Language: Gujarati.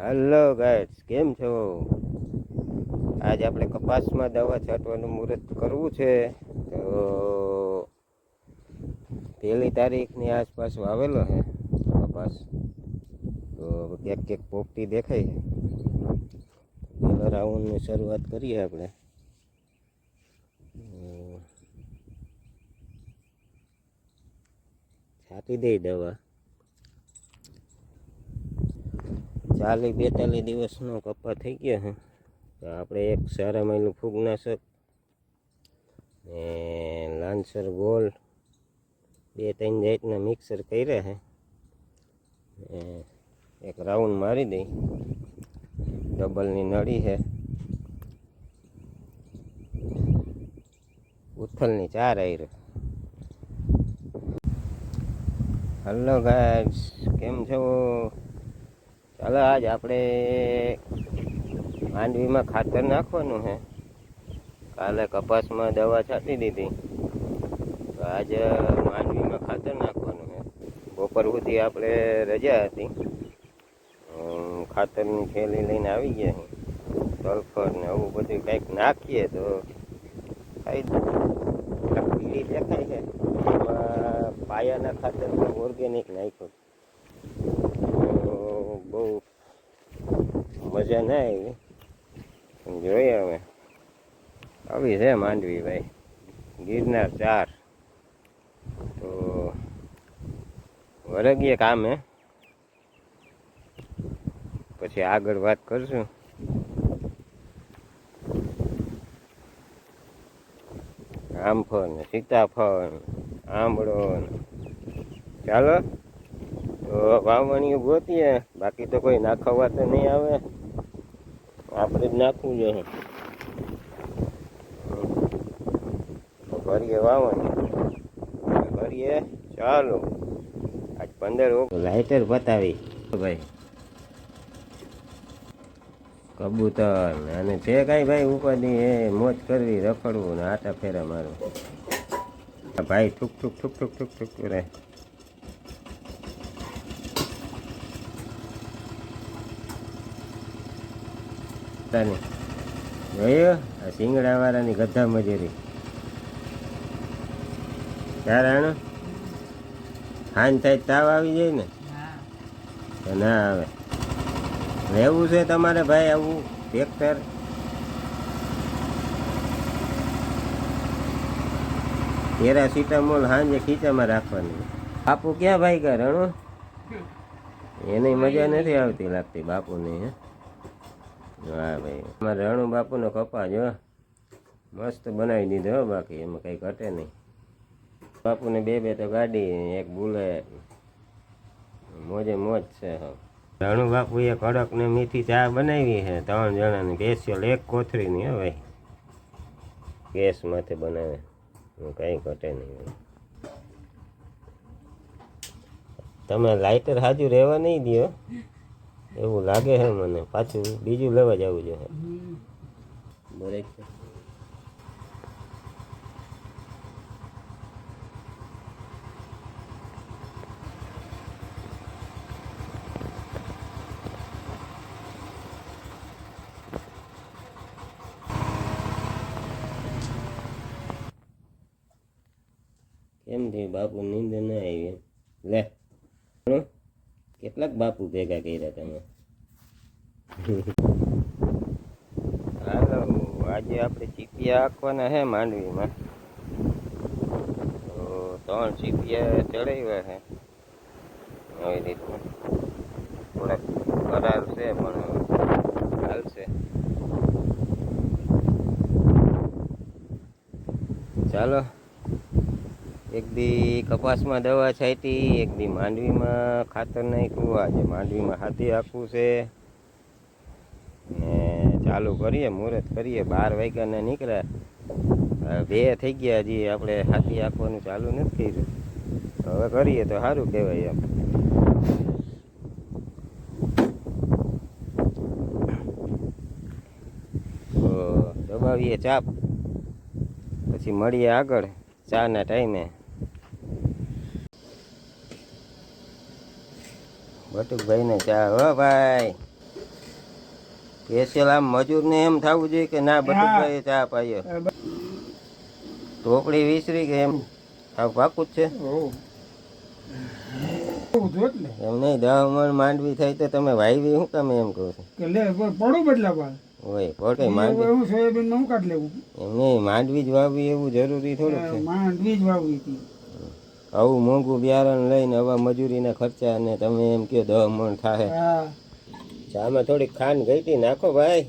હેલો ગાઈડ્સ કેમ છો? આજ આપણે કપાસમાં દવા છાંટવાનું મુહૂર્ત કરવું છે. તો પહેલી તારીખની આસપાસ વાવેલો છે કપાસ. તો ક્યાંક ક્યાંક પોપટી દેખાય છે. રાઉન્ડની શરૂઆત કરીએ આપણે. છાંટી દઈ દવા. ચાલીસ બેતાલીસ દિવસનો કપા થઈ ગયા છે તો આપણે એક સારા મહિનું ફૂગનાશક ને લાન્સર ગોલ્ડ બે ત્રણ જાતના મિક્સર કર્યા છે એક રાઉન્ડ મારી દઈ. ડબલની નળી છે ઉથલની ચાર આયર. હલો ગાય કેમ છો? ચાલો, આજ આપણે માંડવીમાં ખાતર નાખવાનું છે. કાલે કપાસમાં દવા છાંટી દીધી. તો આજે માંડવીમાં ખાતર નાખવાનું છે. બપોર સુધી આપણે રજા હતી. ખાતરની થેલી લઈને આવી ગયા સલ્ફર ને આવું બધું કંઈક નાખીએ તો ખાઈ દેખાય છે. પાયાના ખાતરમાં ઓર્ગેનિક નાખ્યું તો બહુ મજા ના આવી. જોઈએ હવે. આવી છે માંડવી ભાઈ. ગિરનાર ચાર. તો વરગીએ કામે પછી આગળ વાત કરશું. આમફળ ને સીતાફળ આંબળો ચાલો. તો વાવણીઓ ગોતીએ બાકી તો કોઈ નાખવા તો નહીં આવે. આપણે જ નાખવું જોઈએ ભરીએ વાવણ ભરીએ ચાલો આજ પંદર લાઇટર બતાવી ભાઈ કબૂતર અને જે કાંઈ ભાઈ ઉપરની એ મોજ કરવી રખડવું ને આટા ફેરા મારવું ભાઈ ઠુક ઠુક ઠુક ઠુક ઠુક ઠુક રહે તાને જોયું? આ સિંગડા વાળાની ગધા મજૂરી. કારણ હાન થાય તાવ આવી જાય ને? તો ના આવે. રહેવું છે તમારે ભાઈ આવું ટ્રેક્ટર? પેરાસિટામોલ હાંજે ખીચામાં રાખવાની. બાપુ ક્યાં ભાઈ ગયા રણો? એની મજા નથી આવતી લાગતી બાપુને હે? હા ભાઈ. અમારે રણુ બાપુનો કપા જો મસ્ત બનાવી દીધો બાકી. એમાં કંઈ ઘટે નહીં. બાપુને બે બે તો ગાડી, એક બુલેટ. મોજે મોજ છે રણુ બાપુએ કડક ને મીઠી ચા બનાવી છે. ત્રણ જણાની સ્પેશિયલ એક કોથળીની, હો, ભાઈ. ગેસ માથે બનાવે. કંઈ ઘટે નહીં તમે લાઇટર હાજુ રહેવા નહીં દો એવું લાગે છે મને પાછું બીજું લેવા જવું જોઈએ બરેક છે કેમ થયું બાપુ નીંદ ના આવી એમ? લે હં? કેટલાક બાપુ ભેગા કર્યા તમે? હાલો, આજે આપણે ચીપિયા આંકવાના છે માંડવીમાં. તો ત્રણ ચીપિયા ચડાવ્યા છે આવી રીતના. થોડાક કરાર છે, પણ હાલશે ચાલો. એક દી કપાસમાં દવા છાંટી, એક દી માંડવીમાં ખાતર નાખ્યું. આજે માંડવીમાં હાથી આખું છે. ને ચાલુ કરીએ, મુહૂર્ત કરીએ. બાર વાગ્યાના નીકળ્યા. બે થઈ ગયા હજી, આપણે હાથી આખવાનું ચાલુ નથી કર્યું. હવે કરીએ તો સારું કહેવાય એમ. દબાવીએ ચાપ. પછી મળીએ આગળ, ચાના ટાઈમે. બટુકભાઈને ચા. હો ભાઈ. સ્પેશિયલ આમ મજૂરને એમ થવું જોઈએ કે ના બટુકભાઈ ચા પાયો. ટોપડી વિસરી કે એમ? આવું પાકું જ છે. ને. એમ નહીં દહ મણ માંડવી થાય તો તમે વાવી શું તમે એમ કહો છો? પડું બદલા પણ હોય માંડવી. એવું સોયાબીન હું કાઢ લેવું? એમ નહીં માંડવી જ વાવવી એવું જરૂરી થોડુંક છે. માંડવી જ વાવવી હતી. આવું મોંઘું બિયારણ લઈને હવા મજૂરીના ખર્ચા ને તમે એમ કહો દહ મણ થાય ચામાં થોડીક ખાંડ ગઈ હતી નાખો ભાઈ.